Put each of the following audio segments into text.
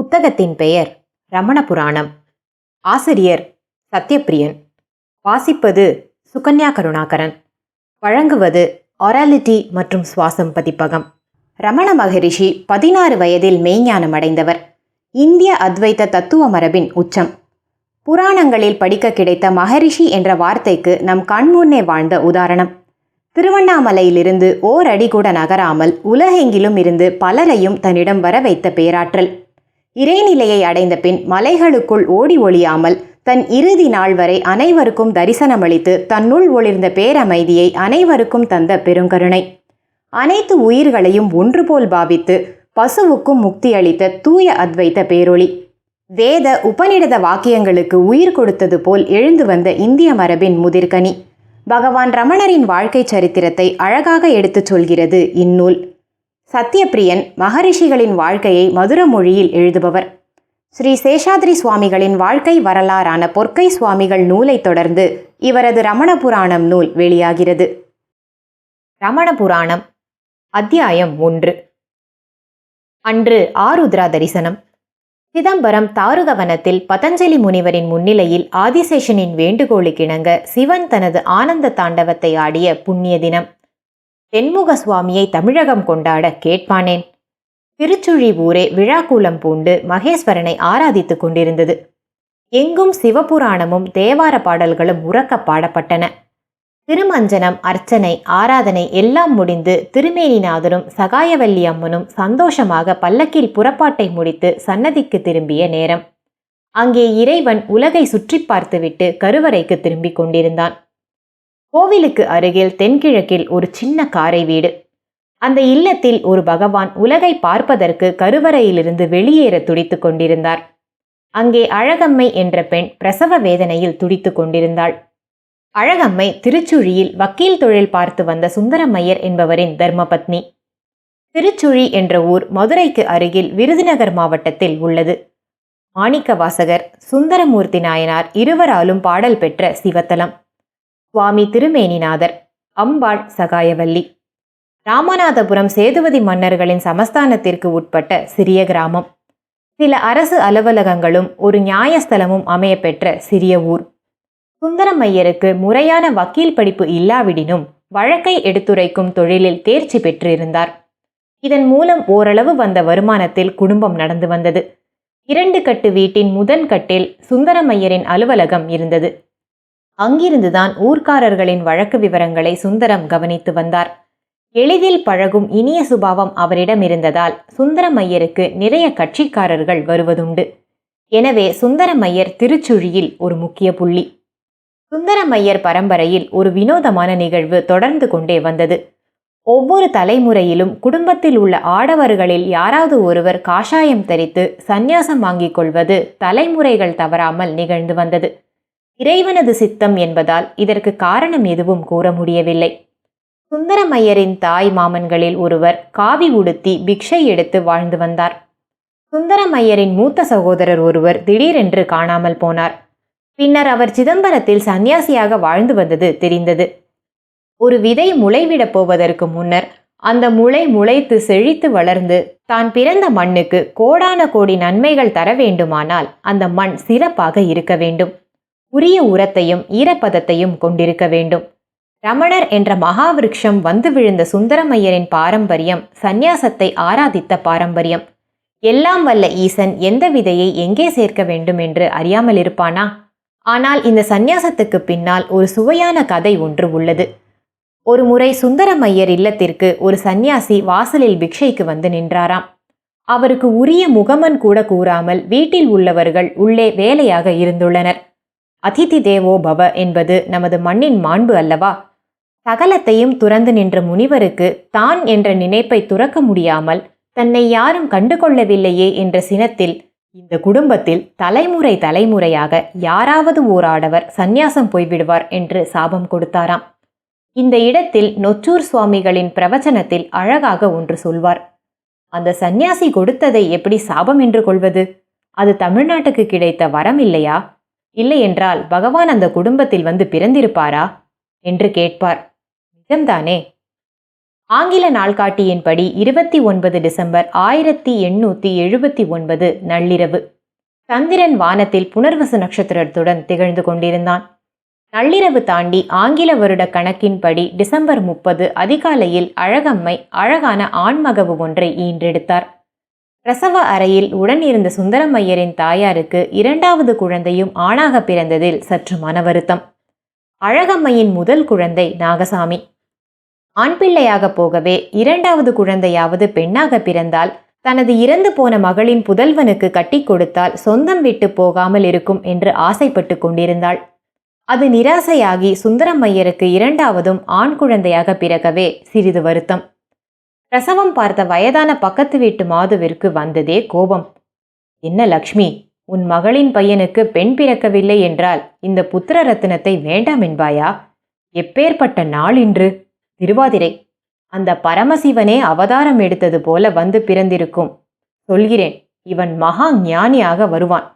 புத்தகத்தின் பெயர் ரமண புராணம் ஆசிரியர் சத்யபிரியன் வாசிப்பது சுகன்யா கருணாகரன். வழங்குவது ஒராலிட்டி மற்றும் சுவாசம் பதிப்பகம். ரமண மகரிஷி பதினாறு வயதில் மெய்ஞானம் அடைந்தவர். இந்திய அத்வைத்த தத்துவ மரபின் உச்சம். புராணங்களில் படிக்க கிடைத்த மகரிஷி என்ற வார்த்தைக்கு நம் கண்முன்னே வாழ்ந்த உதாரணம். திருவண்ணாமலையிலிருந்து ஓரடி கூட நகராமல் உலகெங்கிலும் இருந்து பலரையும் தன்னிடம் வர வைத்த பேராற்றல். இறைநிலையை அடைந்த பின் மலைகளுக்குள் ஓடி ஒளியாமல் தன் இறுதி நாள் வரை அனைவருக்கும் தரிசனமளித்து தன்னுள் ஒளிர்ந்த பேரமைதியை அனைவருக்கும் தந்த பெருங்கருணை. அனைத்து உயிர்களையும் ஒன்று போல் பாவித்து பசுவுக்கும் முக்தி அளித்த தூய அத்வைத்த பேரொளி. வேத உபநிடத வாக்கியங்களுக்கு உயிர் கொடுத்தது போல் எழுந்து வந்த இந்திய மரபின் முதிர்கனி. பகவான் ரமணரின் வாழ்க்கை சரித்திரத்தை அழகாக எடுத்துச் சொல்கிறது இந்நூல். சத்யபிரியன் மகரிஷிகளின் வாழ்க்கையை மதுர மொழியில் எழுதுபவர். ஸ்ரீ சேஷாத்ரி சுவாமிகளின் வாழ்க்கை வரலாறான பொற்கை சுவாமிகள் நூலை தொடர்ந்து இவரது ரமண புராணம் நூல் வெளியாகிறது. ரமண புராணம் அத்தியாயம் ஒன்று. அன்று ஆருத்ரா தரிசனம். சிதம்பரம் தாருகவனத்தில் பதஞ்சலி முனிவரின் முன்னிலையில் ஆதிசேஷனின் வேண்டுகோளுக்கிணங்க சிவன் தனது ஆனந்த தாண்டவத்தை ஆடிய புண்ணிய தினம். தென்முக சுவாமியை தமிழகம் கொண்டாட கேட்பானேன். திருச்சுழி ஊரே விழாக்கூலம் பூண்டு மகேஸ்வரனை ஆராதித்துக் கொண்டிருந்தது. எங்கும் சிவபுராணமும் தேவார பாடல்களும் உறக்க பாடப்பட்டன. திருமஞ்சனம் அர்ச்சனை ஆராதனை எல்லாம் முடிந்து திருமேனிநாதனும் சகாயவல்லி அம்மனும் சந்தோஷமாக பல்லக்கில் புறப்பாட்டை முடித்து சன்னதிக்கு திரும்பிய நேரம். அங்கே இறைவன் உலகை சுற்றி பார்த்துவிட்டு கருவறைக்கு திரும்பிக் கொண்டிருந்தான். கோவிலுக்கு அருகில் தென்கிழக்கில் ஒரு சின்ன காரை வீடு. அந்த இல்லத்தில் ஒரு பகவான் உலகை பார்ப்பதற்கு கருவறையிலிருந்து வெளியேற துடித்துக் கொண்டிருந்தார். அங்கே அழகம்மை என்ற பெண் பிரசவ வேதனையில் துடித்துக் கொண்டிருந்தாள். அழகம்மை திருச்சுழியில் வக்கீல் தொழில் பார்த்து வந்த சுந்தரமையர் என்பவரின் தர்மபத்னி. திருச்சுழி என்ற ஊர் மதுரைக்கு அருகில் விருதுநகர் மாவட்டத்தில் உள்ளது. மாணிக்கவாசகர் சுந்தரமூர்த்தி நாயனார் இருவராலும் பாடல் பெற்ற சிவத்தலம். சுவாமி திருமேனிநாதர் அம்பாள் சகாயவல்லி. ராமநாதபுரம் சேதுபதி மன்னர்களின் சமஸ்தானத்திற்கு உட்பட்ட சிறிய கிராமம். சில அரசு அலுவலகங்களும் ஒரு நியாயஸ்தலமும் அமையப்பெற்ற சிறிய ஊர். சுந்தரமையருக்கு முறையான வக்கீல் படிப்பு இல்லாவிடினும் வழக்கை எடுத்துரைக்கும் தொழிலில் தேர்ச்சி பெற்றிருந்தார். இதன் மூலம் ஓரளவு வந்த வருமானத்தில் குடும்பம் நடந்து வந்தது. இரண்டு கட்டு வீட்டின் முதன் கட்டில் சுந்தரமையரின் அலுவலகம் இருந்தது. அங்கிருந்துதான் ஊர்க்காரர்களின் வழக்கு விவரங்களை சுந்தரம் கவனித்து வந்தார். எளிதில் பழகும் இனிய சுபாவம் அவரிடம் இருந்ததால் சுந்தரமையருக்கு நிறைய கட்சிக்காரர்கள் வருவதுண்டு. எனவே சுந்தரமையர் திருச்சுழியில் ஒரு முக்கிய புள்ளி. சுந்தரமையர் பரம்பரையில் ஒரு வினோதமான நிகழ்வு தொடர்ந்து கொண்டே வந்தது. ஒவ்வொரு தலைமுறையிலும் குடும்பத்தில் உள்ள ஆடவர்களில் யாராவது ஒருவர் காஷாயம் தரித்து சந்நியாசம் வாங்கிக் கொள்வது தலைமுறைகள் தவறாமல் நிகழ்ந்து வந்தது. இறைவனது சித்தம் என்பதால் இதற்கு காரணம் எதுவும் கூற முடியவில்லை. சுந்தரமையரின் தாய் மாமன்களில் ஒருவர் காவி உடுத்தி பிக்ஷை எடுத்து வாழ்ந்து வந்தார். சுந்தரமையரின் மூத்த சகோதரர் ஒருவர் திடீரென்று காணாமல் போனார். பின்னர் அவர் சிதம்பரத்தில் சந்நியாசியாக வாழ்ந்து வந்தது தெரிந்தது. ஒரு விதை முளைவிடப் போவதற்கு முன்னர் அந்த முளை முளைத்து செழித்து வளர்ந்து தான் பிறந்த மண்ணுக்கு கோடான கோடி நன்மைகள் தர வேண்டுமானால் அந்த மண் சிறப்பாக இருக்க வேண்டும். உரிய உரத்தையும் ஈரப்பதத்தையும் கொண்டிருக்க வேண்டும். ரமணர் என்ற மகாவிருக்ஷம் வந்து விழுந்த சுந்தரமையரின் பாரம்பரியம் சந்நியாசத்தை ஆராதித்த பாரம்பரியம். எல்லாம் வல்ல ஈசன் எந்த விதையை எங்கே சேர்க்க வேண்டும் என்று அறியாமல் இருப்பானா? ஆனால் இந்த சந்நியாசத்துக்கு பின்னால் ஒரு சுவையான கதை ஒன்று உள்ளது. ஒரு முறை சுந்தரமையர் இல்லத்திற்கு ஒரு சந்நியாசி வாசலில் பிக்ஷைக்கு வந்து நின்றாராம். அவருக்கு உரிய முகமன் கூட கூறாமல் வீட்டில் உள்ளவர்கள் உள்ளே வேலையாக இருந்துள்ளனர். அதிதி தேவோ பவ என்பது நமது மண்ணின் மாண்பு அல்லவா? சகலத்தையும் துறந்து நின்ற முனிவருக்கு தான் என்ற நினைப்பை துறக்க முடியாமல் தன்னை யாரும் கண்டுகொள்ளவில்லையே என்ற சினத்தில் இந்த குடும்பத்தில் தலைமுறை தலைமுறையாக யாராவது ஓர் ஆடவர் சந்நியாசம் போய்விடுவார் என்று சாபம் கொடுத்தாராம். இந்த இடத்தில் நொச்சூர் சுவாமிகளின் பிரவச்சனத்தில் அழகாக ஒன்று சொல்வார். அந்த சந்நியாசி கொடுத்ததை எப்படி சாபம் என்று கொள்வது? அது தமிழ்நாட்டுக்கு கிடைத்த வரம் இல்லையா? இல்லையென்றால் பகவான் அந்த குடும்பத்தில் வந்து பிறந்திருப்பாரா? என்று கேட்பார். நிஜம்தானே? ஆங்கில நாள்காட்டியின்படி இருபத்தி ஒன்பது டிசம்பர் ஆயிரத்தி எண்ணூற்றி எழுபத்தி ஒன்பது நள்ளிரவு சந்திரன் வானத்தில் புனர்வசு நட்சத்திரத்துடன் திகழ்ந்து கொண்டிருந்தான். நள்ளிரவு தாண்டி ஆங்கில வருட கணக்கின்படி டிசம்பர் முப்பது அதிகாலையில் அழகம்மை அழகான ஆண்மகவு ஒன்றை ஈன்றெடுத்தார். பிரசவ அறையில் உடன் இருந்த சுந்தரமையரின் தாயாருக்கு இரண்டாவது குழந்தையும் ஆணாக பிறந்ததில் சற்று மன வருத்தம் அழகம்மையின் முதல் குழந்தை நாகசாமி. ஆண் பிள்ளையாக போகவே இரண்டாவது குழந்தையாவது பெண்ணாக பிறந்தால் தனது இறந்து போன மகளின் புதல்வனுக்கு கட்டி கொடுத்தால் சொந்தம் விட்டு போகாமல் இருக்கும் என்று ஆசைப்பட்டு கொண்டிருந்தாள். அது நிராசையாகி சுந்தரமையருக்கு இரண்டாவதும் ஆண் குழந்தையாக பிறக்கவே சிறிது வருத்தம். பிரசவம் பார்த்த வயதான பக்கத்து வீட்டு மாதுவிற்கு வந்ததே கோபம். என்ன லக்ஷ்மி உன் மகளின் பையனுக்கு பெண் பிறக்கவில்லை என்றால் இந்த புத்திர ரத்தினத்தை வேண்டாம் என்பாயா? எப்பேற்பட்ட நாள் இன்று. திருவாதிரை அந்த பரமசிவனே அவதாரம் எடுத்தது போல வந்து பிறந்திருக்கும். சொல்கிறேன் இவன் மகா ஞானியாக வருவான்.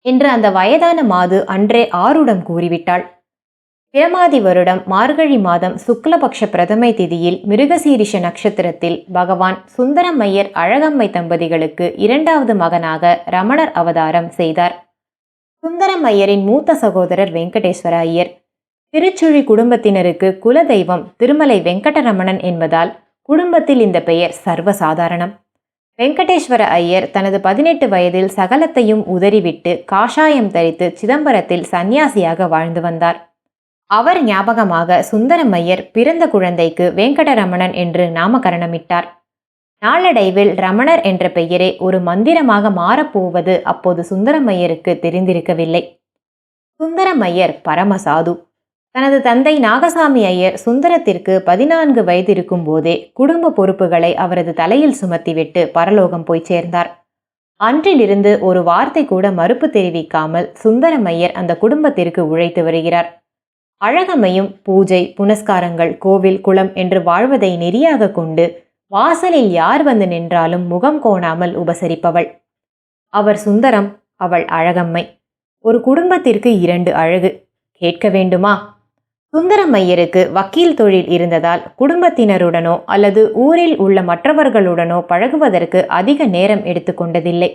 என்று அந்த வயதான மாது அன்றே ஆருடம் கூறிவிட்டாள். பிரமாதி வருடம் மார்கழி மாதம் சுக்லபக்ஷ பிரதமை திதியில் மிருகசீரிஷ நட்சத்திரத்தில் பகவான் சுந்தரமையர் அழகம்மை தம்பதிகளுக்கு இரண்டாவது மகனாக ரமணர் அவதாரம் செய்தார். சுந்தரமையரின் மூத்த சகோதரர் வெங்கடேஸ்வர ஐயர் திருச்சுழி குடும்பத்தினருக்கு குலதெய்வம் திருமலை வெங்கடரமணன் என்பதால் குடும்பத்தில் இந்த பெயர் சர்வசாதாரணம். வெங்கடேஸ்வர ஐயர் தனது பதினெட்டு வயதில் சகலத்தையும் உதறிவிட்டு காஷாயம் தரித்து சிதம்பரத்தில் சந்நியாசியாக வாழ்ந்து வந்தார். அவர் ஞாபகமாக சுந்தரமையர் பிறந்த குழந்தைக்கு வெங்கடரமணன் என்று நாமகரணமிட்டார். நாளடைவில் ரமணர் என்ற பெயரே ஒரு மந்திரமாக மாறப்போவது அப்போது சுந்தரமையருக்கு தெரிந்திருக்கவில்லை. சுந்தரமையர் பரமசாது. தனது தந்தை நாகசாமி ஐயர் சுந்தரத்திற்கு பதினான்கு வயது இருக்கும் போதே குடும்ப பொறுப்புகளை அவரது தலையில் சுமத்திவிட்டு பரலோகம் போய் சேர்ந்தார். அன்றிலிருந்து ஒரு வார்த்தை கூட மறுப்பு தெரிவிக்காமல் சுந்தரமையர் அந்த குடும்பத்திற்கு உழைத்து வருகிறார். அழகமையும் பூஜை புனஸ்காரங்கள் கோவில் குளம் என்று வாழ்வதை நெறியாக கொண்டு வாசலில் யார் வந்து நின்றாலும் முகம் கோணாமல் உபசரிப்பவள். அவர் சுந்தரம் அவள் அழகம்மை. ஒரு குடும்பத்திற்கு இரண்டு அழகு. கேட்க வேண்டுமா? சுந்தரமையருக்கு வக்கீல் தொழில் இருந்ததால் குடும்பத்தினருடனோ அல்லது ஊரில் உள்ள மற்றவர்களுடனோ பழகுவதற்கு அதிக நேரம் எடுத்துக்கொண்டதில்லை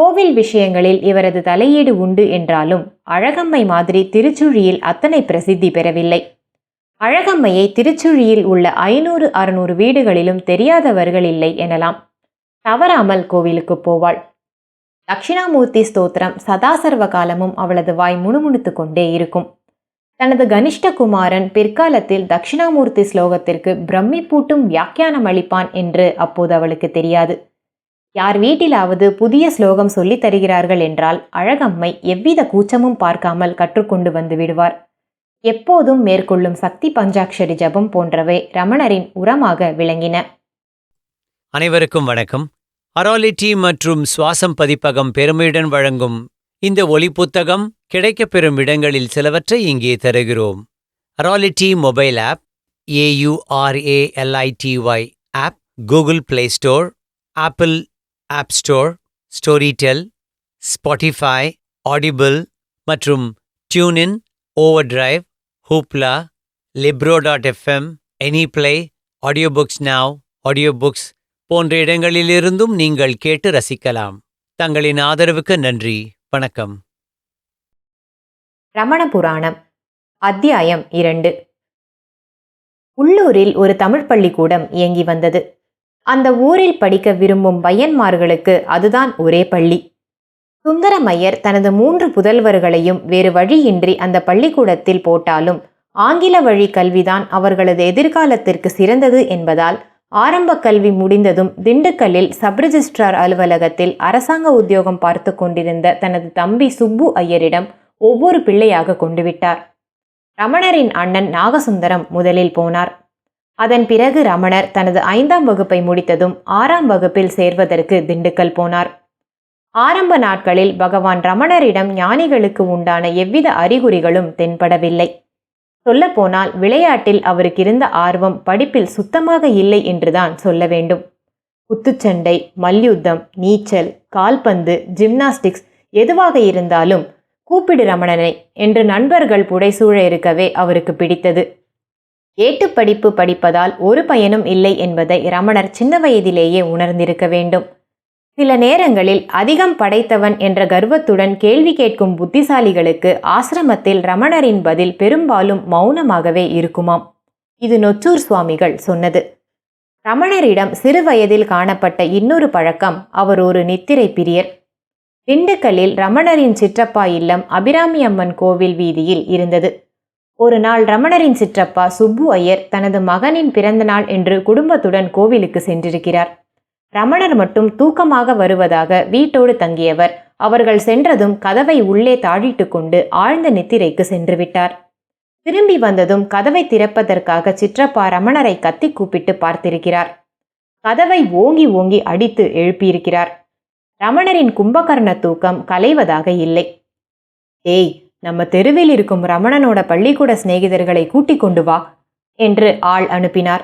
கோவில் விஷயங்களில் இவரது தலையீடு உண்டு என்றாலும் அழகம்மை மாதிரி திருச்சுழியில் அத்தனை பிரசித்தி பெறவில்லை. அழகம்மையை திருச்சுழியில் உள்ள ஐநூறு அறுநூறு வீடுகளிலும் தெரியாதவர்கள் இல்லை எனலாம். தவறாமல் கோவிலுக்கு போவாள். தட்சிணாமூர்த்தி ஸ்தோத்திரம் சதாசர்வ காலமும் அவளது வாய் முணுமுணுத்து கொண்டே இருக்கும். தனது கனிஷ்ட குமாரன் பிற்காலத்தில் தட்சிணாமூர்த்தி ஸ்லோகத்திற்கு பிரமிப்பூட்டும் வியாக்கியானம் அளிப்பான் என்று அப்போது அவளுக்கு தெரியாது. யார் வீட்டிலாவது புதிய ஸ்லோகம் சொல்லித் தருகிறார்கள் என்றால் அழகம்மை எவ்வித கூச்சமும் பார்க்காமல் கற்றுக்கொண்டு வந்து விடுவார். எப்போதும் மேற்கொள்ளும் சக்தி பஞ்சாட்சரி ஜபம் போன்றவை ரமணரின் உரமாக விளங்கின. அனைவருக்கும் வணக்கம். அராலிட்டி மற்றும் சுவாசம் பதிப்பகம் பெருமையுடன் வழங்கும் இந்த ஒலி புத்தகம் கிடைக்கப்பெறும் இடங்களில் சிலவற்றை இங்கே தருகிறோம். Aurality mobile app AURALITY app Google Play Store Apple App Store Storytel Spotify Audible மற்றும் TuneIn OverDrive Hoopla Libro dot FM any play audio books now audio books போன்ற இடங்களிலிருந்தும் நீங்கள் கேட்டு ரசிக்கலாம். தங்களின் ஆதரவுக்கு நன்றி. வணக்கம். ரமண புராணம் அத்தியாயம் இரண்டு. உள்ளூரில் ஒரு தமிழ் பள்ளிக்கூடம் இயங்கி வந்தது. அந்த ஊரில் படிக்க விரும்பும் பையன்மார்களுக்கு அதுதான் ஒரே பள்ளி. சுந்தரமையர் தனது மூன்று புதல்வர்களையும் வேறு வழியின்றி அந்த பள்ளிக்கூடத்தில் போட்டாலும் ஆங்கில வழி கல்விதான் அவர்களது எதிர்காலத்திற்கு சிறந்தது என்பதால் ஆரம்ப கல்வி முடிந்ததும் திண்டுக்கல்லில் சப்ரிஜிஸ்ட்ரார் அலுவலகத்தில் அரசாங்க உத்தியோகம் பார்த்து கொண்டிருந்த தனது தம்பி சுப்பு ஐயரிடம் ஒவ்வொரு பிள்ளையாக கொண்டுவிட்டார் ரமணரின் அண்ணன் நாகசுந்தரம் முதலில் போனார். அதன் பிறகு ரமணர் தனது ஐந்தாம் வகுப்பை முடித்ததும் ஆறாம் வகுப்பில் சேர்வதற்கு திண்டுக்கல் போனார். ஆரம்ப நாட்களில் பகவான் ரமணரிடம் ஞானிகளுக்கு உண்டான எவ்வித அறிகுறிகளும் தென்படவில்லை. சொல்லப்போனால் விளையாட்டில் அவருக்கு இருந்த ஆர்வம் படிப்பில் சுத்தமாக இல்லை என்றுதான் சொல்ல வேண்டும். குத்துச்சண்டை மல்யுத்தம் நீச்சல் கால்பந்து ஜிம்னாஸ்டிக்ஸ் எதுவாக இருந்தாலும் கூப்பிடு ரமணனை என்று நண்பர்கள் புடைசூழ இருக்கவே அவருக்கு பிடித்தது. ஏட்டுப் படிப்பு படிப்பதால் ஒரு பயனும் இல்லை என்பதை ரமணர் சின்ன வயதிலேயே உணர்ந்திருக்க வேண்டும். சில நேரங்களில் அதிகம் படைத்தவன் என்ற கர்வத்துடன் கேள்வி கேட்கும் புத்திசாலிகளுக்கு ஆசிரமத்தில் ரமணரின் பதில் பெரும்பாலும் மௌனமாகவே இருக்குமாம். இது நொச்சூர் சுவாமிகள் சொன்னது. ரமணரிடம் சிறுவயதில் காணப்பட்ட இன்னொரு பழக்கம் அவர் ஒரு நித்திரை பிரியர். திண்டுக்கல்லில் ரமணரின் சிற்றப்பா இல்லம் அபிராமி அம்மன் கோவில் வீதியில் இருந்தது. ஒரு நாள் ரமணரின் சிற்றப்பா சுப்பு ஐயர் தனது மகனின் பிறந்தநாள் என்று குடும்பத்துடன் கோவிலுக்கு சென்றிருக்கிறார். ரமணர் மட்டும் தூக்கமாக வருவதாக வீட்டோடு தங்கியவர் அவர்கள் சென்றதும் கதவை உள்ளே தாழிட்டு கொண்டு ஆழ்ந்த நித்திரைக்கு சென்று விட்டார் திரும்பி வந்ததும் கதவை திறப்பதற்காக சிற்றப்பா ரமணரை கத்தி கூப்பிட்டு பார்த்திருக்கிறார். கதவை ஓங்கி ஓங்கி அடித்து எழுப்பியிருக்கிறார். ரமணரின் கும்பகர்ண தூக்கம் கலைவதாக இல்லை. ஏய் நம்ம தெருவில் இருக்கும் ரமணனோட பள்ளிக்கூட சிநேகிதர்களை கூட்டிக் கொண்டு வா என்று ஆள் அனுப்பினார்.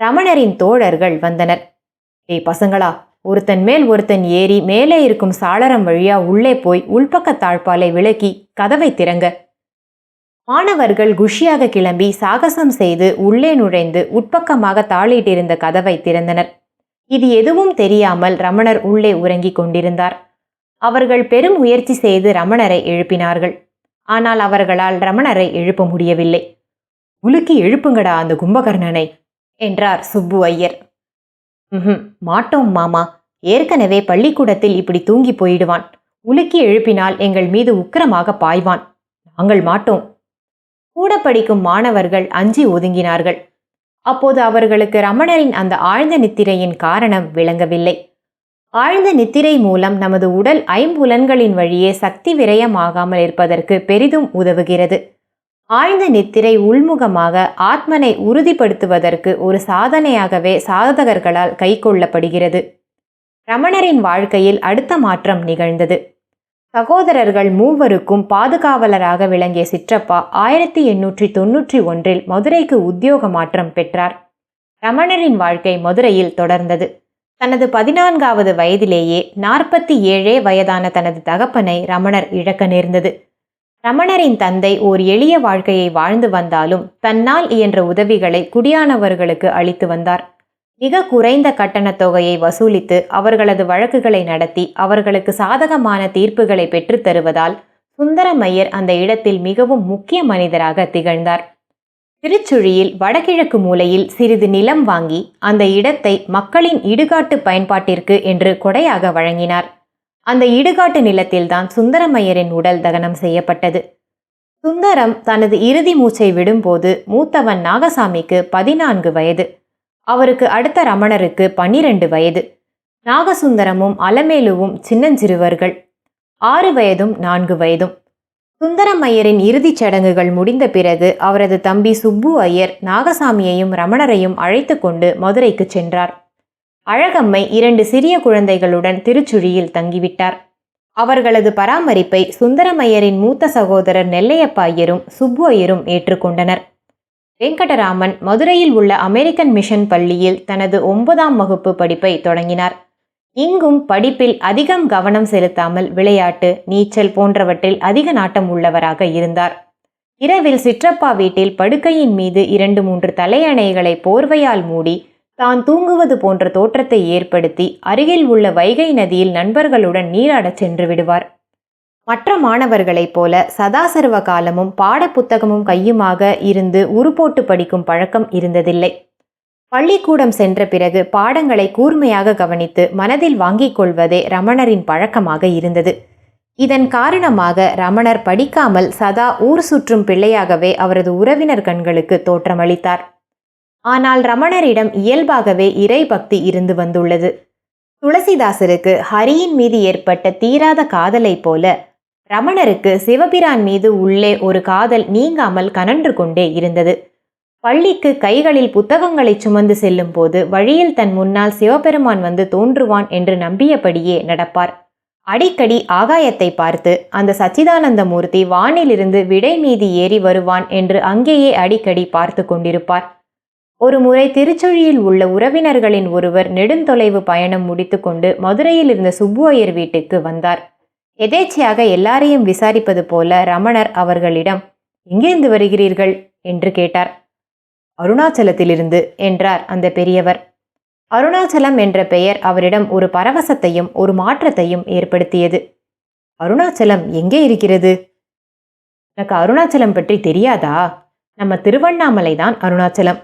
ரமணரின் தோழர்கள் வந்தனர். ஏய் பசங்களா ஒருத்தன் மேல் ஒருத்தன் ஏறி மேலே இருக்கும் சாளரம் வழியா உள்ளே போய் உள்பக்க தாழ்பாலை விலக்கி கதவை திறங்க. மாணவர்கள் குஷியாக கிளம்பி சாகசம் செய்து உள்ளே நுழைந்து உட்பக்கமாக தாளிட்டிருந்த கதவை திறந்தனர். இது எதுவும் தெரியாமல் ரமணர் உள்ளே உறங்கிக் கொண்டிருந்தார். அவர்கள் பெரும் முயற்சி செய்து ரமணரை எழுப்பினார்கள். ஆனால் அவர்களால் ரமணரை எழுப்ப முடியவில்லை. உலுக்கி எழுப்புங்கடா அந்த கும்பகர்ணனை என்றார் சுப்பு ஐயர். ம் மாட்டோம் மாமா. ஏற்கனவே பள்ளிக்கூடத்தில் இப்படி தூங்கி போயிடுவான். உலுக்கி எழுப்பினால் எங்கள் மீது உக்கிரமாக பாய்வான். நாங்கள் மாட்டோம். கூட படிக்கும் மாணவர்கள் அஞ்சி ஒதுங்கினார்கள். அப்போது அவர்களுக்கு ரமணரின் அந்த ஆழ்ந்த நித்திரையின் காரணம் விளங்கவில்லை. ஆழ்ந்த நித்திரை மூலம் நமது உடல் ஐம்புலன்களின் வழியே சக்தி விரயமாகாமல் இருப்பதற்கு பெரிதும் உதவுகிறது. ஆழ்ந்த நித்திரை உள்முகமாக ஆத்மனை உறுதிப்படுத்துவதற்கு ஒரு சாதனையாகவே சாதகர்களால் கைக்கொள்ளப்படுகிறது. ரமணரின் வாழ்க்கையில் அடுத்த மாற்றம் நிகழ்ந்தது. சகோதரர்கள் மூவருக்கும் பாதுகாவலராக விளங்கிய சிற்றப்பா ஆயிரத்தி எண்ணூற்றி தொன்னூற்றி ஒன்றில் மதுரைக்கு உத்தியோக மாற்றம் பெற்றார். ரமணரின் வாழ்க்கை மதுரையில் தொடர்ந்தது. தனது பதினான்காவது வயதிலேயே நாற்பத்தி ஏழே வயதான தனது தகப்பனை ரமணர் இழக்க நேர்ந்தது. ரமணரின் தந்தை ஓர் எளிய வாழ்க்கையை வாழ்ந்து வந்தாலும் தன்னால் இயன்ற உதவிகளை குடியானவர்களுக்கு அளித்து வந்தார். மிக குறைந்த கட்டணத் தொகையை வசூலித்து அவர்களது வழக்குகளை நடத்தி அவர்களுக்கு சாதகமான தீர்ப்புகளை பெற்றுத் தருவதால் சுந்தரமையர் அந்த இடத்தில் மிகவும் முக்கிய மனிதராக திகழ்ந்தார். திருச்சுழியில் வடகிழக்கு மூலையில் சிறிது நிலம் வாங்கி அந்த இடத்தை மக்களின் இடுகாட்டு பயன்பாட்டிற்கு என்று கொடையாக வழங்கினார். அந்த இடுகாட்டு நிலத்தில்தான் சுந்தரமையரின் உடல் தகனம் செய்யப்பட்டது. சுந்தரம் தனது இறுதி மூச்சை விடும்போது மூத்தவன் நாகசாமிக்கு பதினான்கு வயது. அவருக்கு அடுத்த ரமணருக்கு பன்னிரண்டு வயது. நாகசுந்தரமும் அலமேலுவும் சின்னஞ்சிறுவர்கள். ஆறு வயதும் நான்கு வயதும். சுந்தரமையரின் இறுதிச் சடங்குகள் முடிந்த பிறகு அவரது தம்பி சுப்பு ஐயர் நாகசாமியையும் ரமணரையும் அழைத்து கொண்டு மதுரைக்கு சென்றார். அழகம்மை இரண்டு சிறிய குழந்தைகளுடன் திருச்சுழியில் தங்கிவிட்டார். அவர்களது பராமரிப்பை சுந்தரமையரின் மூத்த சகோதரர் நெல்லையப்ப ஐயரும் சுப்பு ஐயரும் ஏற்றுக்கொண்டனர். வெங்கடராமன் மதுரையில் உள்ள அமெரிக்கன் மிஷன் பள்ளியில் தனது ஒன்பதாம் வகுப்பு படிப்பை தொடங்கினார். இங்கும் படிப்பில் அதிகம் கவனம் செலுத்தாமல் விளையாட்டு நீச்சல் போன்றவற்றில் அதிக நாட்டம் உள்ளவராக இருந்தார். இரவில் சிற்றப்பா வீட்டில் படுக்கையின் மீது இரண்டு மூன்று தலையணைகளை போர்வையால் மூடி தான் தூங்குவது போன்ற தோற்றத்தை ஏற்படுத்தி அருகில் உள்ள வைகை நதியில் நண்பர்களுடன் நீராடச் சென்று விடுவார். மற்ற மாணவர்களைப் போல சதாசர்வ காலமும் பாடப்புத்தகமும் கையுமாக இருந்து உருப்போட்டு படிக்கும் பழக்கம் இருந்ததில்லை. பள்ளிக்கூடம் சென்ற பிறகு பாடங்களை கூர்மையாக கவனித்து மனதில் வாங்கிக் கொள்வதே ரமணரின் பழக்கமாக இருந்தது. இதன் காரணமாக ரமணர் படிக்காமல் சதா ஊர் சுற்றும் பிள்ளையாகவே அவரது உறவினர் கண்களுக்கு தோற்றமளித்தார். ஆனால் ரமணரிடம் இயல்பாகவே இறை பக்தி இருந்து வந்துள்ளது. துளசிதாசருக்கு ஹரியின் மீது ஏற்பட்ட தீராத காதலைப் போல ரமணருக்கு சிவபிரான் மீது உள்ளே ஒரு காதல் நீங்காமல் கனன்று கொண்டே இருந்தது. பள்ளிக்கு கைகளில் புத்தகங்களை சுமந்து செல்லும் போது வழியில் தன் முன்னால் சிவபெருமான் வந்து தோன்றுவான் என்று நம்பியபடியே நடப்பார். அடிக்கடி ஆகாயத்தை பார்த்து அந்த சச்சிதானந்த மூர்த்தி வானிலிருந்து விடை மீதி ஏறி வருவான் என்று அங்கேயே அடிக்கடி பார்த்து கொண்டிருப்பார். ஒரு முறை திருச்சுழியில் உள்ள உறவினர்களின் ஒருவர் நெடுந்தொலைவு பயணம் முடித்துக்கொண்டு மதுரையில் இருந்த சுப்புவையர் வீட்டுக்கு வந்தார். எதேச்சையாக எல்லாரையும் விசாரிப்பது போல ரமணர் அவர்களிடம் எங்கிருந்து வருகிறீர்கள்? என்று கேட்டார். அருணாச்சலத்திலிருந்து என்றார் அந்த பெரியவர். அருணாச்சலம் என்ற பெயர் அவரிடம் ஒரு பரவசத்தையும் ஒரு மாற்றத்தையும் ஏற்படுத்தியது. அருணாச்சலம் எங்கே இருக்கிறது? எனக்கு அருணாச்சலம் பற்றி தெரியாதா? நம்ம திருவண்ணாமலை தான் அருணாச்சலம்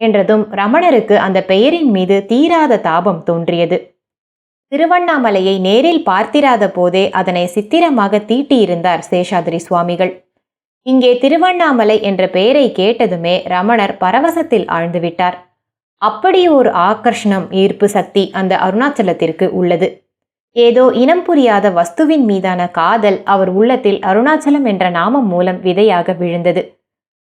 என்றதும் ரமணருக்கு அந்த பெயரின் மீது தீராத தாபம் தோன்றியது. திருவண்ணாமலையை நேரில் பார்த்திராத போதே அதனை சித்திரமாக தீட்டியிருந்தார் சேஷாதிரி சுவாமிகள். இங்கே திருவண்ணாமலை என்ற பெயரை கேட்டதுமே ரமணர் பரவசத்தில் ஆழ்ந்துவிட்டார். அப்படி ஒரு ஆகர்ஷணம் ஈர்ப்பு சக்தி அந்த அருணாச்சலத்திற்கு உள்ளது. ஏதோ இனம் புரியாத வஸ்துவின் மீதான காதல் அவர் உள்ளத்தில் அருணாச்சலம் என்ற நாமம் மூலம் விதையாக விழுந்தது.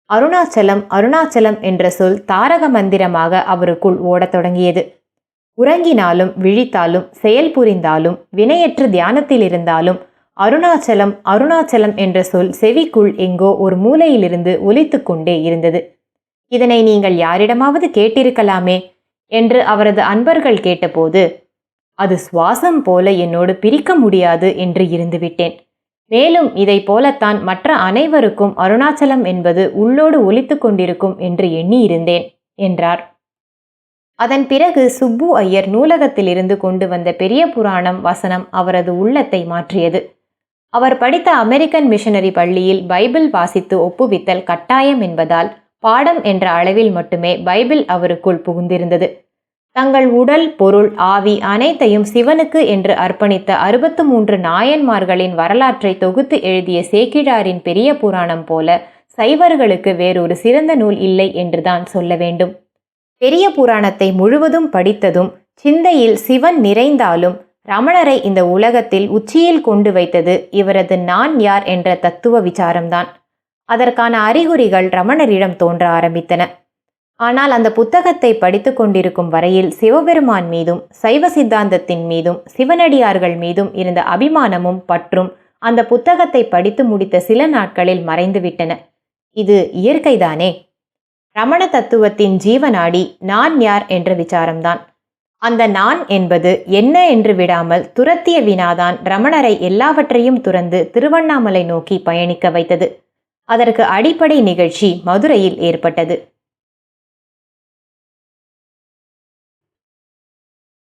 அருணாச்சலம் அருணாச்சலம் என்ற சொல் தாரக மந்திரமாக அவருக்குள் ஓடத் தொடங்கியது. உறங்கினாலும் விழித்தாலும் செயல் புரிந்தாலும் வினையற்று தியானத்தில் இருந்தாலும் அருணாச்சலம் அருணாச்சலம் என்ற சொல் செவிக்குள் எங்கோ ஒரு மூலையிலிருந்து ஒலித்து கொண்டே இருந்தது. இதனை நீங்கள் யாரிடமாவது கேட்டிருக்கலாமே? என்று அவரது அன்பர்கள் கேட்டபோது அது சுவாசம் போல என்னோடு பிரிக்க முடியாது என்று இருந்துவிட்டேன் மேலும் இதை போலத்தான் மற்ற அனைவருக்கும் அருணாச்சலம் என்பது உள்ளோடு ஒலித்து கொண்டிருக்கும் என்று எண்ணியிருந்தேன் என்றார். அதன் பிறகு சுப்பு ஐயர் நூலகத்திலிருந்து கொண்டு வந்த பெரிய புராணம் வசனம் அவரது உள்ளத்தை மாற்றியது. அவர் படித்த அமெரிக்கன் மிஷனரி பள்ளியில் பைபிள் வாசித்து ஒப்புவித்தல் கட்டாயம் என்பதால் பாடம் என்ற அளவில் மட்டுமே பைபிள் அவருக்குள் புகுந்திருந்தது. தங்கள் உடல் பொருள் ஆவி அனைத்தையும் சிவனுக்கு என்று அர்ப்பணித்த அறுபத்து மூன்று நாயன்மார்களின் வரலாற்றை தொகுத்து எழுதிய சேக்கிழாரின் பெரிய புராணம் போல சைவர்களுக்கு வேறொரு சிறந்த நூல் இல்லை என்றுதான் சொல்ல வேண்டும். பெரிய புராணத்தை முழுவதும் படித்ததும் சிந்தையில் சிவன் நிறைந்தாலும் ரமணரை இந்த உலகத்தில் உச்சியில் கொண்டு வைத்தது இவரது நான் யார் என்ற தத்துவ விசாரம்தான். அதற்கான அறிகுறிகள் ரமணரிடம் தோன்ற ஆரம்பித்தன. ஆனால் அந்த புத்தகத்தை படித்து கொண்டிருக்கும் வரையில் சிவபெருமான் மீதும் சைவ சித்தாந்தத்தின் மீதும் சிவனடியார்கள் மீதும் இருந்த அபிமானமும் பற்றும் அந்த புத்தகத்தை படித்து முடித்த சில நாட்களில் மறைந்துவிட்டன. இது இயற்கைதானே? ரமண தத்துவத்தின் ஜீவநாடி நான் யார் என்ற விசாரம்தான். அந்த நான் என்பது என்ன என்று விடாமல் துரத்திய வினாதான் ரமணரை எல்லாவற்றையும் துறந்து திருவண்ணாமலை நோக்கி பயணிக்க வைத்தது. அதற்கு அடிப்படை நிகழ்ச்சி மதுரையில் ஏற்பட்டது.